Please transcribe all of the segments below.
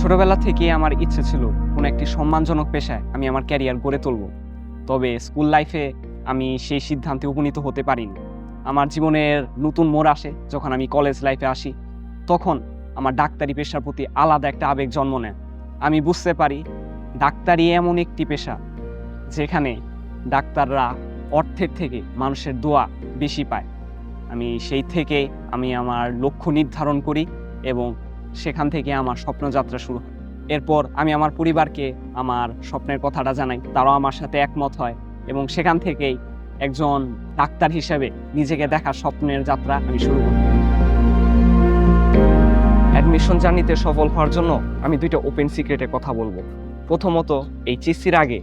ছোটবেলা থেকে আমার ইচ্ছে ছিল কোনো একটি সম্মানজনক পেশায় আমি আমার ক্যারিয়ার গড়ে তুলব। তবে স্কুল লাইফে আমি সেই সিদ্ধান্তে উপনীত হতে পারিনি। আমার জীবনের নতুন মোড় আসে যখন আমি কলেজ লাইফে আসি। তখন আমার ডাক্তারি পেশার প্রতি আলাদা একটা আবেগ জন্ম নেয়। আমি বুঝতে পারি ডাক্তারি এমন একটি পেশা যেখানে ডাক্তাররা অর্থের থেকে মানুষের দোয়া বেশি পায়। আমি সেই থেকে আমি আমার লক্ষ্য নির্ধারণ করি এবং সেখান থেকে আমার স্বপ্নযাত্রা শুরু হয়। এরপর আমি আমার পরিবারকে আমার স্বপ্নের কথাটা জানাই। তারাও আমার সাথে একমত হয় এবং সেখান থেকেই একজন ডাক্তার হিসেবে নিজেকে দেখার স্বপ্নের যাত্রা আমি শুরু করি। অ্যাডমিশন জার্নিতে সফল হওয়ার জন্য আমি দুইটা ওপেন সিক্রেটের কথা বলব। প্রথমত, এই চিসির আগে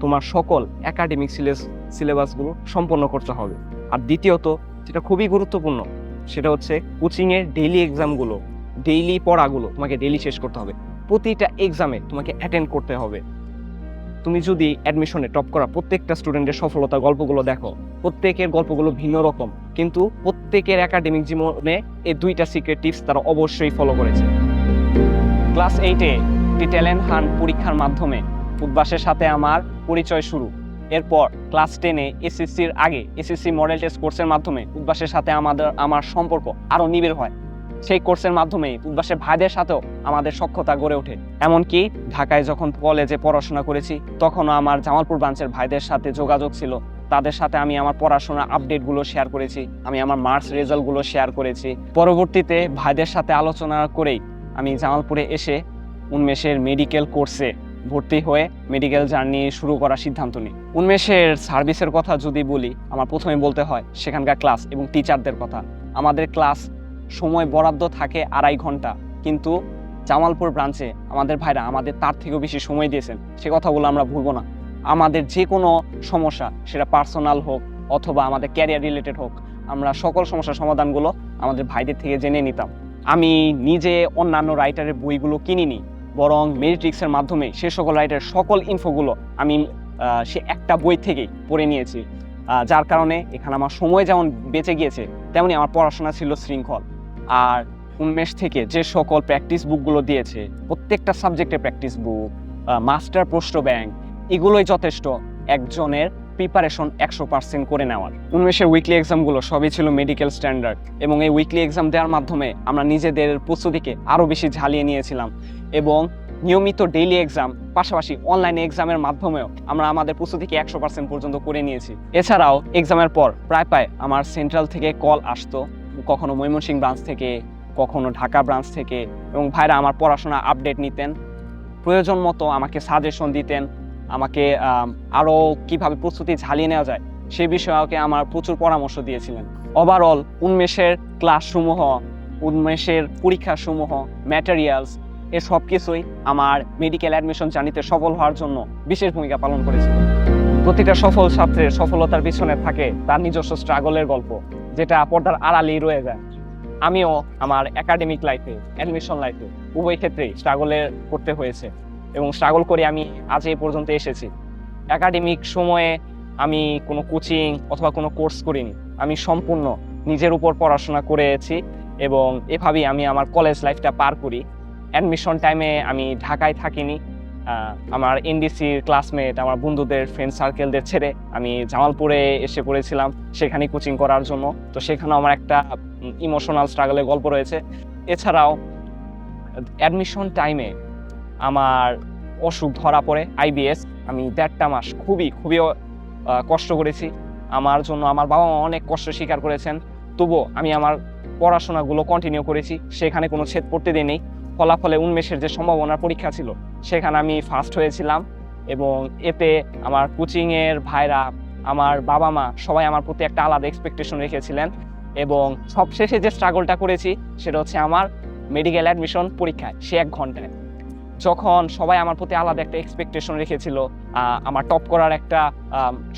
তোমার সকল একাডেমিক সিলেবাসগুলো সম্পন্ন করতে হবে। আর দ্বিতীয়ত, যেটা খুবই গুরুত্বপূর্ণ, সেটা হচ্ছে কোচিংয়ের ডেইলি এক্সামগুলো ডেইলি পড়াগুলো তোমাকে ডেইলি শেষ করতে হবে। প্রতিটা এক্সামে তোমাকে অ্যাটেন্ড করতে হবে। তুমি যদি অ্যাডমিশনে টপ করা প্রত্যেকটা স্টুডেন্টের সফলতা গল্পগুলো দেখো, প্রত্যেকের গল্পগুলো ভিন্ন রকম, কিন্তু প্রত্যেকের একাডেমিক জীবনে এই দুইটা সিক্রেট টিপস তারা অবশ্যই ফলো করেছে। ক্লাস এইটে একটি ট্যালেন্ট হান্ট পরীক্ষার মাধ্যমে উদ্বাসের সাথে আমার পরিচয় শুরু। এরপর ক্লাস টেনে এসএসসির আগে এসএসসি মডেল টেস্ট কোর্সের মাধ্যমে উদ্বাসের সাথে আমাদের, আমার সম্পর্ক আরও নিবিড় হয়। সেই কোর্সের মাধ্যমে উদ্বাসের ভাইদের সাথেও আমাদের সক্ষতা গড়ে ওঠে। এমনকি ঢাকায় যখন কলেজে পড়াশোনা করেছি, তখনও আমার জামালপুর ব্রাঞ্চের ভাইদের সাথে যোগাযোগ ছিল। তাদের সাথে আমি আমার পড়াশোনা আপডেটগুলো শেয়ার করেছি, আমি আমার মার্কস রেজাল্টগুলো শেয়ার করেছি। পরবর্তীতে ভাইদের সাথে আলোচনা করেই আমি জামালপুরে এসে উন্মেষের মেডিকেল কোর্সে ভর্তি হয়ে মেডিকেল জার্নি শুরু করার সিদ্ধান্ত নিই। উন্মেষের সার্ভিসের কথা যদি বলি, আমার প্রথমে বলতে হয়, সেখানকার ক্লাস এবং টিচারদের কথা। আমাদের ক্লাস সময় বরাদ্দ থাকে আড়াই ঘণ্টা। কিন্তু জামালপুর ব্রাঞ্চে আমাদের ভাইরা আমাদের তার থেকেও বেশি সময় দিয়েছেন। সে কথাগুলো আমরা ভুলবো না। আমাদের যে কোনো সমস্যা, সেটা পার্সোনাল হোক অথবা আমাদের ক্যারিয়ার রিলেটেড হোক, আমরা সকল সমস্যার সমাধানগুলো আমাদের ভাইদের থেকে জেনে নিতাম। আমি নিজে অন্যান্য রাইটারের বইগুলো কিনিনি, বরং মেরিট্রিক্সের মাধ্যমে সে সকল রাইটারের সকল ইনফোগুলো আমি সে একটা বই থেকেই পড়ে নিয়েছি। যার কারণে এখানে আমার সময় যেমন বেঁচে গিয়েছে, তেমনি আমার পড়াশোনা ছিল শৃঙ্খল। আর উন্মেষ থেকে যে সকল প্র্যাকটিস বুকগুলো দিয়েছে, প্রত্যেকটা সাবজেক্টের প্র্যাকটিস বুক মাস্টার প্রশ্ন ব্যাংক এগুলোই যথেষ্ট একজনের প্রিপারেশন একশো পার্সেন্ট করে নেওয়ার। উন্মেষের উইকলি এক্সামগুলো সবই ছিল মেডিকেল স্ট্যান্ডার্ড এবং এই উইকলি এক্সাম দেওয়ার মাধ্যমে আমরা নিজেদের প্রস্তুতিকে আরও বেশি ঝালিয়ে নিয়েছিলাম এবং নিয়মিত ডেইলি এক্সাম পাশাপাশি অনলাইন এক্সামের মাধ্যমেও আমরা আমাদের প্রস্তুতিকে একশো পার্সেন্ট পর্যন্ত করে নিয়েছি। এছাড়াও এক্সামের পর প্রায় প্রায় আমার সেন্ট্রাল থেকে কল আসতো। কখনো ময়মনসিংহ ব্রাঞ্চ থেকে, কখনো ঢাকা ব্রাঞ্চ থেকে এবং ভাইরা আমার পড়াশোনা আপডেট নিতেন। প্রয়োজন মতো আমাকে সাজেশন দিতেন, আমাকে আরও কীভাবে প্রস্তুতি ঝালিয়ে নেওয়া যায় সে বিষয়ে আমার প্রচুর পরামর্শ দিয়েছিলেন। ওভারঅল উন্মেষের ক্লাসসমূহ উন্মেষের পরীক্ষাসমূহ ম্যাটেরিয়ালস এ সব কিছুই আমার মেডিকেল অ্যাডমিশন জার্নিতে সফল হওয়ার জন্য বিশেষ ভূমিকা পালন করেছিল। প্রতিটা সফল ছাত্রের সফলতার পিছনে থাকে তার নিজস্ব স্ট্রাগলের গল্প। যেটা পর্দার আড়ালেই রয়ে যায়। আমিও আমার একাডেমিক লাইফে অ্যাডমিশন লাইফে উভয় ক্ষেত্রেই স্ট্রাগলের করতে হয়েছে এবং স্ট্রাগল করে আমি আজ এই পর্যন্ত এসেছি। একাডেমিক সময়ে আমি কোনো কোচিং অথবা কোনো কোর্স করিনি। আমি সম্পূর্ণ নিজের উপর পড়াশোনা করেছি এবং এভাবেই আমি আমার কলেজ লাইফটা পার করি। অ্যাডমিশন টাইমে আমি ঢাকায় থাকিনি। আমার এনডিসির ক্লাসমেট আমার বন্ধুদের ফ্রেন্ড সার্কেলদের ছেড়ে আমি জামালপুরে এসে পড়েছিলাম সেখানে কোচিং করার জন্য। তো সেখানেও আমার একটা ইমোশনাল স্ট্রাগলের গল্প রয়েছে। এছাড়াও অ্যাডমিশন টাইমে আমার অসুখ ধরা পড়ে আইবিএস আমি দেড়টা মাস খুবই খুবই কষ্ট করেছি। আমার জন্য আমার বাবা মা অনেক কষ্ট স্বীকার করেছেন। তবুও আমি আমার পড়াশোনাগুলো কন্টিনিউ করেছি। সেখানে কোনো ছেদ পড়তে দিই ফলাফলে উন্মেষের যে সম্ভাবনার পরীক্ষা ছিল, সেখানে আমি ফার্স্ট হয়েছিলাম এবং এতে আমার কোচিংয়ের ভাইরা, আমার বাবা মা সবাই আমার প্রতি একটা আলাদা এক্সপেকটেশন রেখেছিলেন এবং সবশেষে যে স্ট্রাগলটা করেছি, সেটা হচ্ছে আমার মেডিকেল অ্যাডমিশন পরীক্ষায়, সে এক ঘন্টায়। যখন সবাই আমার প্রতি আলাদা একটা এক্সপেকটেশন রেখেছিল আমার টপ করার একটা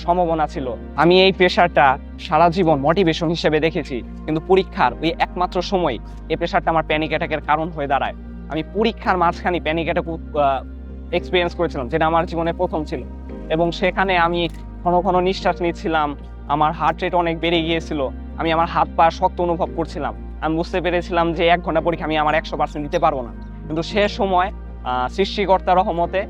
সম্ভাবনা ছিল, আমি এই প্রেশারটা সারা জীবন মোটিভেশন হিসেবে দেখেছি, কিন্তু পরীক্ষার ওই একমাত্র সময় এই প্রেশারটা আমার প্যানিক অ্যাটাকের কারণ হয়ে দাঁড়ায়। আমি পরীক্ষার মাঝখানে প্যানিক অ্যাটাক এক্সপিরিয়েন্স করেছিলাম যেটা আমার জীবনে প্রথম ছিল। এবং সেখানে আমি ঘন ঘন নিঃশ্বাস নিচ্ছিলাম আমার হার্ট রেট অনেক বেড়ে গিয়েছিল আমি আমার হাত পা শক্ত অনুভব করছিলাম। আমি বুঝতে পেরেছিলাম যে এক ঘণ্টা পরীক্ষা আমি আমার একশো পার্সেন্ট দিতে পারব না। কিন্তু সে সময় আহ, সৃষ্টিকর্তার রহমতে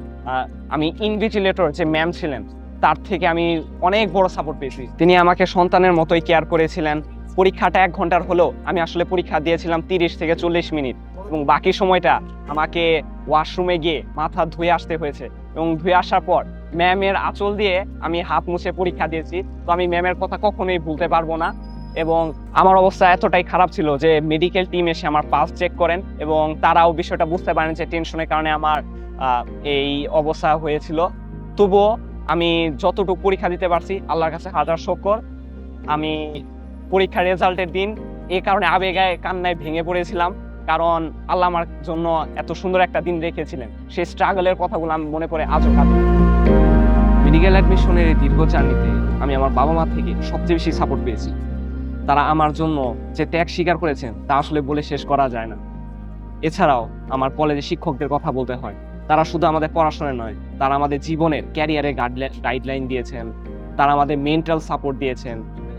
আমি ইনভিজিলেটর যে ম্যাম ছিলেন তার থেকে আমি অনেক বড় সাপোর্ট পেয়েছি। তিনি আমাকে সন্তানের মতোই কেয়ার করেছিলেন। পরীক্ষাটা এক ঘণ্টার হলেও আমি আসলে পরীক্ষা দিয়েছিলাম তিরিশ থেকে চল্লিশ মিনিট। এবং বাকি সময়টা আমাকে ওয়াশরুমে গিয়ে মাথা ধুয়ে আসতে হয়েছে। এবং ধুয়ে আসার পর ম্যামের আঁচল দিয়ে আমি হাত মুছে পরীক্ষা দিয়েছি। তো আমি ম্যামের কথা কখনোই ভুলতে পারব না এবং আমার অবস্থা এতটাই খারাপ ছিল যে মেডিকেল টিম এসে আমার পাস চেক করেন এবং তারাও বিষয়টা বুঝতে পারেন যে টেনশনের কারণে আমার এই অবস্থা হয়েছিল। তবুও আমি যতটুকু পরীক্ষা দিতে পারছি আল্লাহর কাছে হাজার শকর। আমি পরীক্ষার রেজাল্টের দিন এ কারণে আবেগায় কান্নায় ভেঙে পড়েছিলাম। কারণ আল্লাহ আমার জন্য এত সুন্দর একটা দিন রেখেছিলেন। সেই স্ট্রাগলের কথাগুলো আমি মনে করে আজও কাঁদি। মেডিকেল অ্যাডমিশনের এই দীর্ঘ জার্নিতে আমি আমার বাবা মা থেকে সবচেয়ে বেশি সাপোর্ট পেয়েছি। তারা আমার জন্য যে ত্যাগ স্বীকার করেছেন, তা আসলে বলে শেষ করা যায় না। এছাড়াও আমার কলেজে শিক্ষকদের কথা বলতে হয়। তারা শুধু আমাদের পড়াশোনায় নয়, তারা আমাদের জীবনের ক্যারিয়ারে গাইডলাইন দিয়েছেন। তারা আমাদের মেন্টাল সাপোর্ট দিয়েছেন।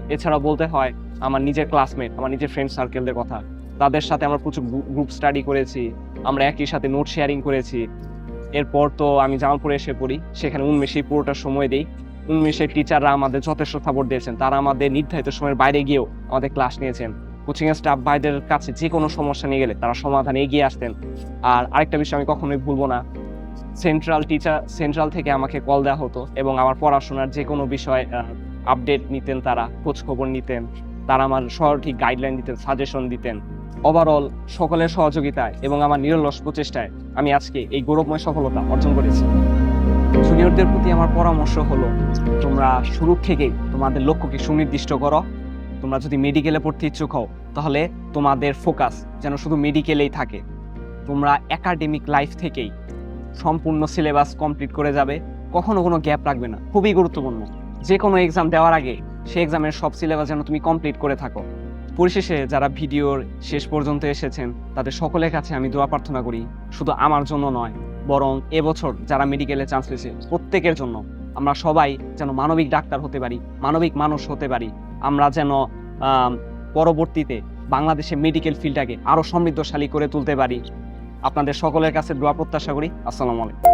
এছাড়াও বলতে হয়, আমার নিজের ক্লাসমেট আমার নিজের ফ্রেন্ড সার্কেলদের কথা। তাদের সাথে আমরা প্রচুর গ্রুপ স্টাডি করেছি, আমরা একই সাথে নোট শেয়ারিং করেছি। এরপর তো আমি জামালপুরে এসে পড়ি, সেখানে উন্মেষেই পুরোটা সময় দিই। উন্মেষের টিচাররা আমাদের যথেষ্ট সাপোর্ট দিয়েছেন, তারা আমাদের নির্ধারিত সময়ের বাইরে গিয়েও আমাদের ক্লাস নিয়েছেন। কোচিং স্টাফ ভাইদের কাছে যে কোনো সমস্যা নিয়ে গেলে তারা সমাধানে এগিয়ে আসতেন। আর আরেকটা বিষয় আমি কখনোই ভুলবো না সেন্ট্রাল টিচার সেন্ট্রাল থেকে আমাকে কল দেওয়া হতো এবং আমার পড়াশোনার যে কোনো বিষয় আপডেট নিতেন তারা, খোঁজ খবর নিতেন, তারা আমার সঠিক গাইডলাইন দিতেন সাজেশন দিতেন। ওভারঅল সকলের সহযোগিতায় এবং আমার নিরলস প্রচেষ্টায় আমি আজকে এই গৌরবময় সফলতা অর্জন করেছি। জুনিয়রদের প্রতি আমার পরামর্শ হলো, তোমরা শুরু থেকেই তোমাদের লক্ষ্যকে সুনির্দিষ্ট করো। তোমরা যদি মেডিকেলে পড়তে ইচ্ছুক হও, তাহলে তোমাদের ফোকাস যেন শুধু মেডিকেলেই থাকে। তোমরা একাডেমিক লাইফ থেকেই সম্পূর্ণ সিলেবাস কমপ্লিট করে যাবে, কখনো কোনো গ্যাপ রাখবে না, খুবই গুরুত্বপূর্ণ। যে কোনো এক্সাম দেওয়ার আগে সেই এক্সামের সব সিলেবাস যেন তুমি কমপ্লিট করে থাকো। পরিশেষে যারা ভিডিওর শেষ পর্যন্ত এসেছেন, তাদের সকলের কাছে আমি দোয়া প্রার্থনা করি, শুধু আমার জন্য নয়, বরং এবছর যারা মেডিকেলে চান্স পেয়েছে, প্রত্যেকের জন্য আমরা সবাই যেন মানবিক ডাক্তার হতে পারি, মানবিক মানুষ হতে পারি। আমরা যেন পরবর্তীতে বাংলাদেশের মেডিকেল ফিল্ডটাকে আরও সমৃদ্ধশালী করে তুলতে পারি। আপনাদের সকলের কাছে দোয়া প্রত্যাশা করি। আসসালামু আলাইকুম।